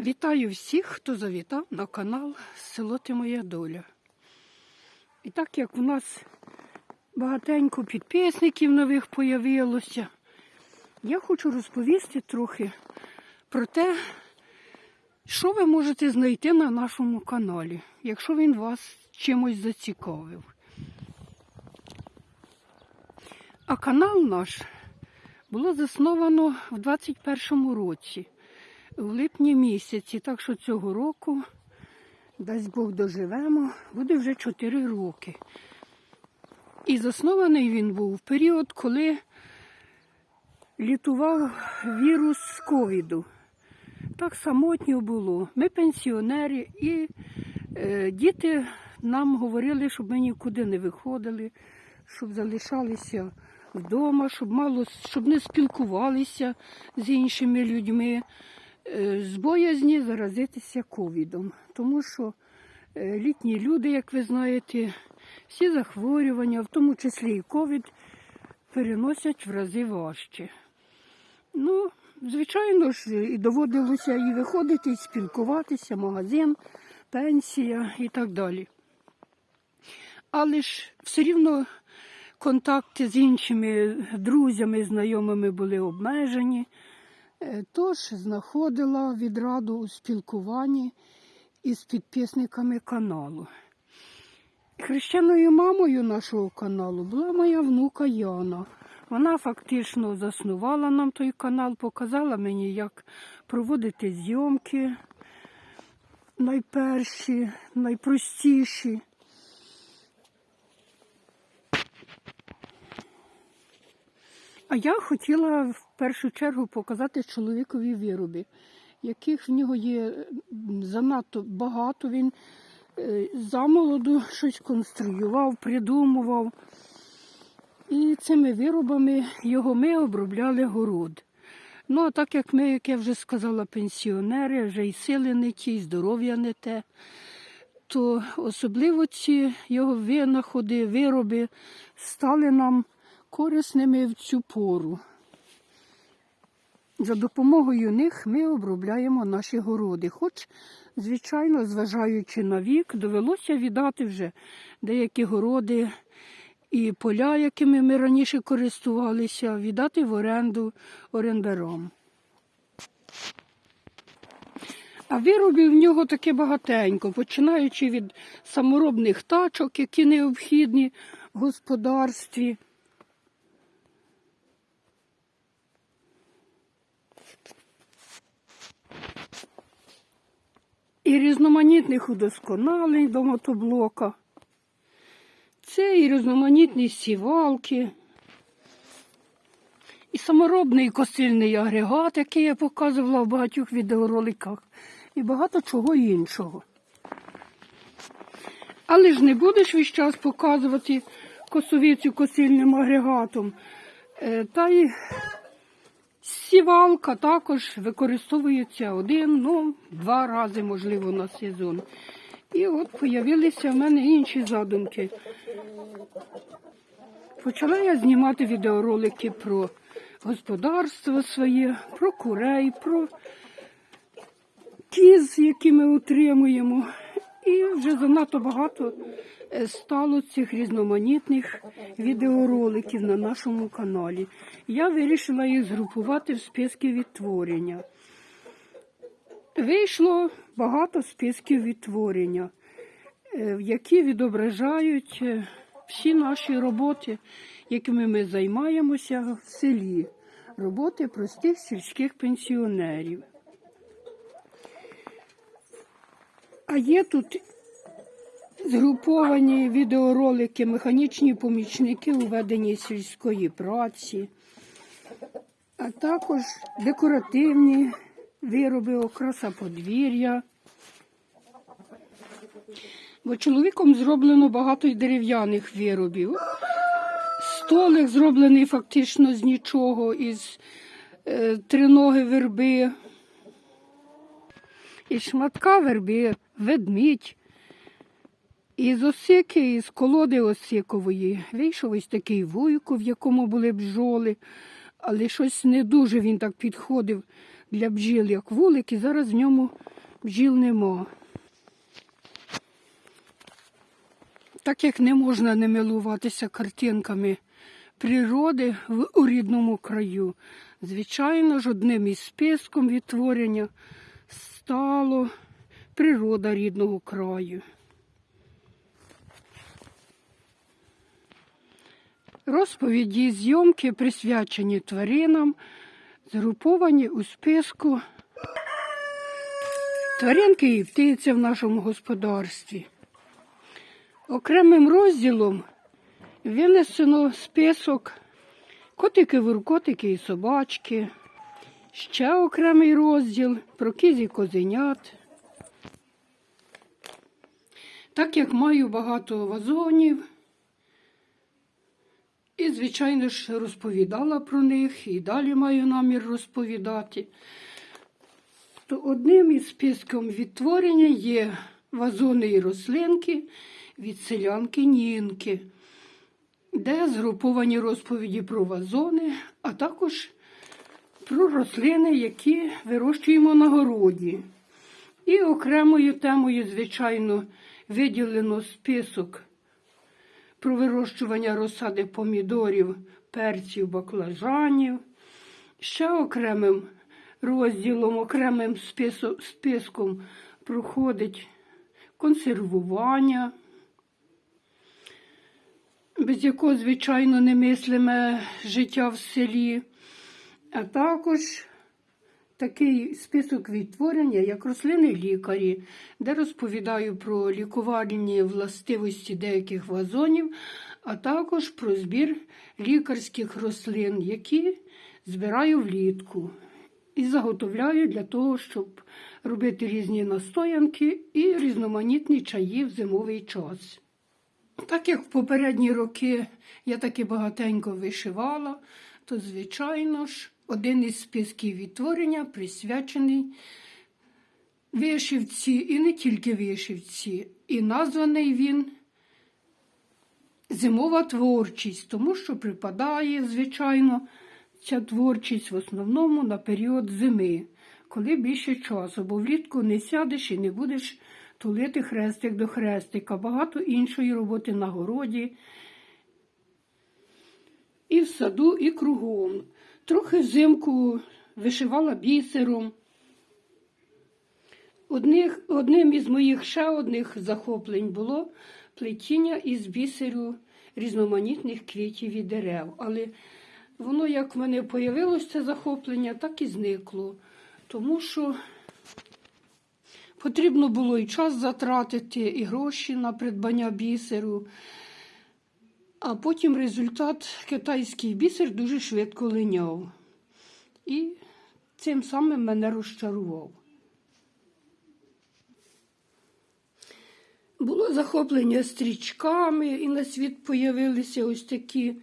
Вітаю всіх, хто завітав на канал Село Ти Моя Доля. І так як у нас багатенько підписників нових появилося, я хочу розповісти трохи про те, що ви можете знайти на нашому каналі, якщо він вас чимось зацікавив. А канал наш було засновано в 21 році в липні місяці, так що цього року, дасть Бог доживемо, буде вже 4 роки. І заснований він був в період, коли літував вірус ковіду. Так самотньо було. Ми пенсіонери, і е, діти нам говорили, щоб ми нікуди не виходили, щоб залишалися вдома, щоб мало щоб не спілкувалися з іншими людьми з боязні заразитися ковідом. Тому що е, літні люди, як ви знаєте, всі захворювання, в тому числі і ковід, переносять в рази важче. Ну, звичайно ж, і доводилося і виходити, і спілкуватися, магазин, пенсія і так далі. Але ж все рівно контакти з іншими друзями, знайомими були обмежені. Е, Тож знаходила відраду у спілкуванні із підписниками каналу. Хрещеною мамою нашого каналу була моя внука Яна. Вона фактично заснувала нам той канал, показала мені, як проводити зйомки найперші, найпростіші. А я хотіла в першу чергу показати чоловікові вироби, яких в нього є занадто багато. Він е, замолоду щось конструював, придумував. І цими виробами його ми обробляли город. Ну, а так як ми, як я вже сказала, пенсіонери, вже і сили не ті, і здоров'я не те, то особливо ці його винаходи, вироби стали нам корисними в цю пору. За допомогою них ми обробляємо наші городи. Хоч, звичайно, зважаючи на вік, довелося віддати вже деякі городи і поля, якими ми раніше користувалися, віддати в оренду орендарам. А виробів в нього таке багатенько, починаючи від саморобних тачок, які необхідні в господарстві. І різноманітних удосконалень до мотоблока. Це і різноманітні сівалки, і саморобний косильний агрегат, який я показувала в багатьох відеороликах, і багато чого іншого. Але ж не будеш весь час показувати косовицю косильним агрегатом. Е, Та й сівалка також використовується один, ну, два рази, можливо, на сезон. І от появилися в мене інші задумки. Почала я знімати відеоролики про господарство своє, про курей, про кіз, які ми утримуємо. І вже занадто багато стало цих різноманітних відеороликів на нашому каналі. Я вирішила їх згрупувати в списки відтворення. Вийшло багато списків відтворення, е, які відображають е, всі наші роботи, якими ми займаємося в селі, роботи простих сільських пенсіонерів. А є тут згруповані відеоролики, механічні помічники у веденні сільської праці, а також декоративні вироби, окраса подвір'я. Бо чоловіком зроблено багато й дерев'яних виробів. Столик зроблений фактично з нічого, із е, триноги верби, із шматка верби, ведмідь. Із осики, із колоди осикової вийшов ось такий вуйко, в якому були бджоли. але щось не дуже він так підходив для бджіл, як вулик, і зараз в ньому бджіл нема. Так як не можна не милуватися картинками природи в у рідному краю, звичайно ж, одним із списком відтворення стало природа рідного краю. Розповіді зйомки присвячені тваринам, згруповані у списку тваринки і птиці в нашому господарстві. Окремим розділом винесено список котики, вуркотики і собачки. Ще окремий розділ про кізі козенят. Так як маю багато вазонів, звичайно ж, розповідала про них і далі маю намір розповідати. То одним із списком відтворення є вазони і рослинки від селянки Нінки, де згруповані розповіді про вазони, а також про рослини, які вирощуємо на городі. І окремою темою, звичайно, виділено список про вирощування розсади помідорів, перців, баклажанів. Ще окремим розділом, окремим списком проходить консервування, без якого, звичайно, немислиме життя в селі, а також такий список відтворення, як рослини лікарі, де розповідаю про лікувальні властивості деяких вазонів, а також про збір лікарських рослин, які збираю влітку і заготовляю для того, щоб робити різні настоянки і різноманітні чаї в зимовий час. Так як в попередні роки я таки багатенько вишивала, то, звичайно ж, один із списків відтворення присвячений вишивці, і не тільки вишивці, і названий він Зимова творчість, тому що припадає, звичайно, ця творчість в основному на період зими, коли більше часу, бо влітку не сядеш і не будеш тулити хрестик до хрестика, багато іншої роботи на городі. І в саду, і кругом. Трохи взимку вишивала бісером. Одних, одним із моїх ще одних захоплень було плетіння із бісеру різноманітних квітів і дерев. Але воно, як в мене появилось це захоплення, так і зникло. Тому що потрібно було і час затратити, і гроші на придбання бісеру. А потім результат китайський бісер дуже швидко линяв. І цим самим мене розчарував. Було захоплення стрічками, і на світ появилися ось такі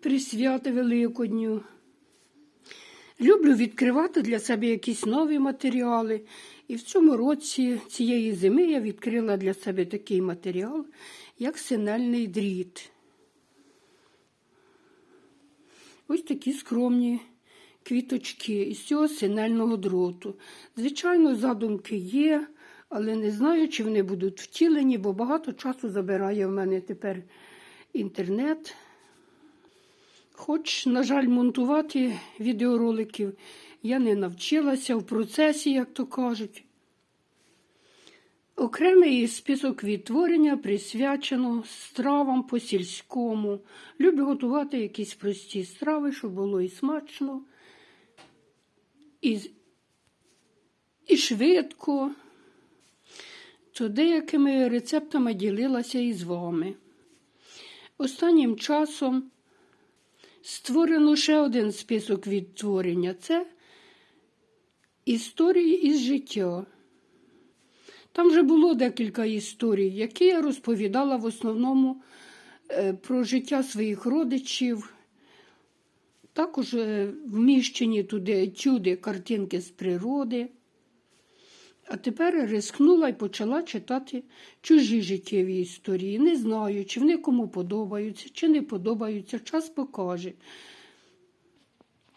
присвяти Великодню. Люблю відкривати для себе якісь нові матеріали. І в цьому році цієї зими я відкрила для себе такий матеріал, як синельний дріт. Ось такі скромні квіточки із цього синельного дроту. Звичайно, задумки є, але не знаю, чи вони будуть втілені, бо багато часу забирає в мене тепер інтернет. Хоч, на жаль, монтувати відеороликів я не навчилася в процесі, як то кажуть. Окремий список відтворення присвячено стравам по сільському. Люблю готувати якісь прості страви, щоб було і смачно, і, і швидко. То деякими рецептами ділилася і з вами. Останнім часом створено ще один список відтворення це історії із життя. Там вже було декілька історій, які я розповідала в основному е, про життя своїх родичів. Також е, вміщені туди етюди, картинки з природи. А тепер рискнула і почала читати чужі життєві історії. Не знаю, чи вони кому подобаються, чи не подобаються, час покаже.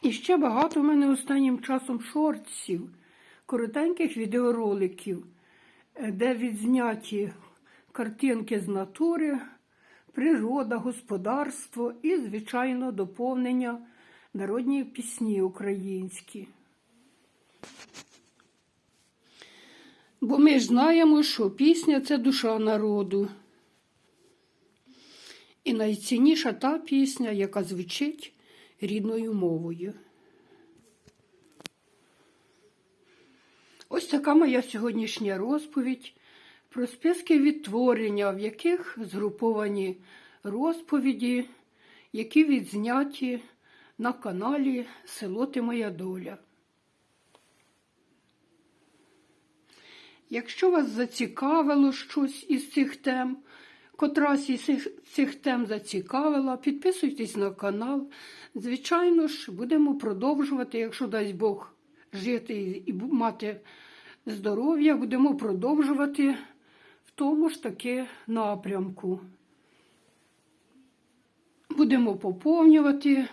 І ще багато в мене останнім часом шортсів, коротеньких відеороликів, де відзняті картинки з натури, природа, господарство і, звичайно, доповнення народні пісні українські. Бо ми ж знаємо, що пісня це душа народу. І найцінніша та пісня, яка звучить рідною мовою. Ось така моя сьогоднішня розповідь про списки відтворення, в яких згруповані розповіді, які відзняті на каналі Село Ти Моя Доля. Якщо вас зацікавило щось із цих тем, котрась із цих, тем зацікавила, підписуйтесь на канал. Звичайно ж, будемо продовжувати, якщо дасть Бог жити і- мати здоров'я, будемо продовжувати в тому ж таки напрямку. Будемо поповнювати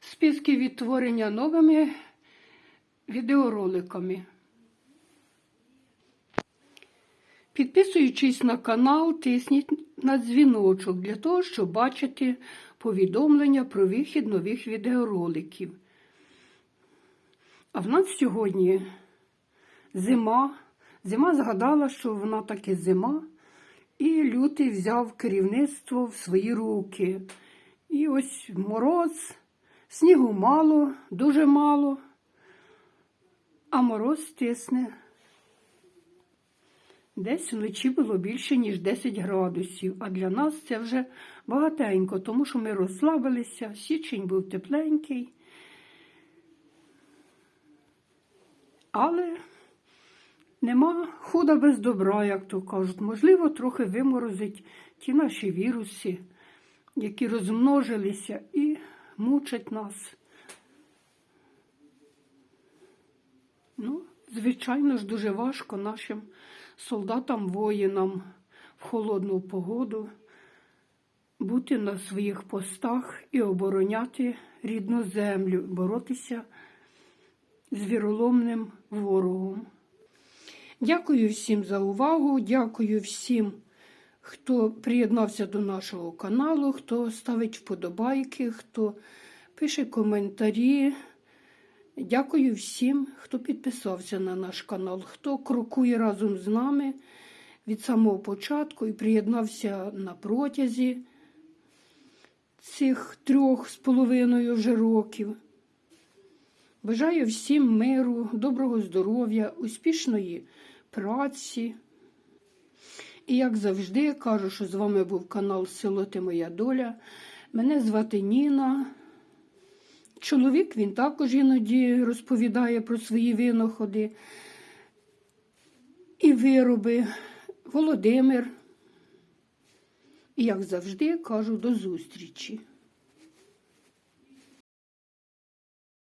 списки відтворення новими відеороликами. Підписуючись на канал, тисніть на дзвіночок для того, щоб бачити повідомлення про вихід нових відеороликів. А в нас сьогодні зима. Зима згадала, що вона таки зима, і лютий взяв керівництво в свої руки. І ось мороз, снігу мало, дуже мало, а мороз тисне. Десь вночі було більше, ніж 10 градусів, а для нас це вже багатенько, тому що ми розслабилися, січень був тепленький. Але нема худа без добра, як то кажуть. Можливо, трохи виморозить ті наші віруси, які розмножилися і мучать нас. Ну, звичайно ж, дуже важко нашим солдатам, воїнам в холодну погоду бути на своїх постах і обороняти рідну землю, боротися з віроломним ворогом. Дякую всім за увагу, дякую всім, хто приєднався до нашого каналу, хто ставить вподобайки, хто пише коментарі. Дякую всім, хто підписався на наш канал, хто крокує разом з нами від самого початку і приєднався на протязі цих трьох з половиною вже років. Бажаю всім миру, доброго здоров'я, успішної праці. І, як завжди, кажу, що з вами був канал Село Ти Моя Доля. Мене звати Ніна. Чоловік він також іноді розповідає про свої винаходи і вироби. Володимир. І як завжди кажу до зустрічі.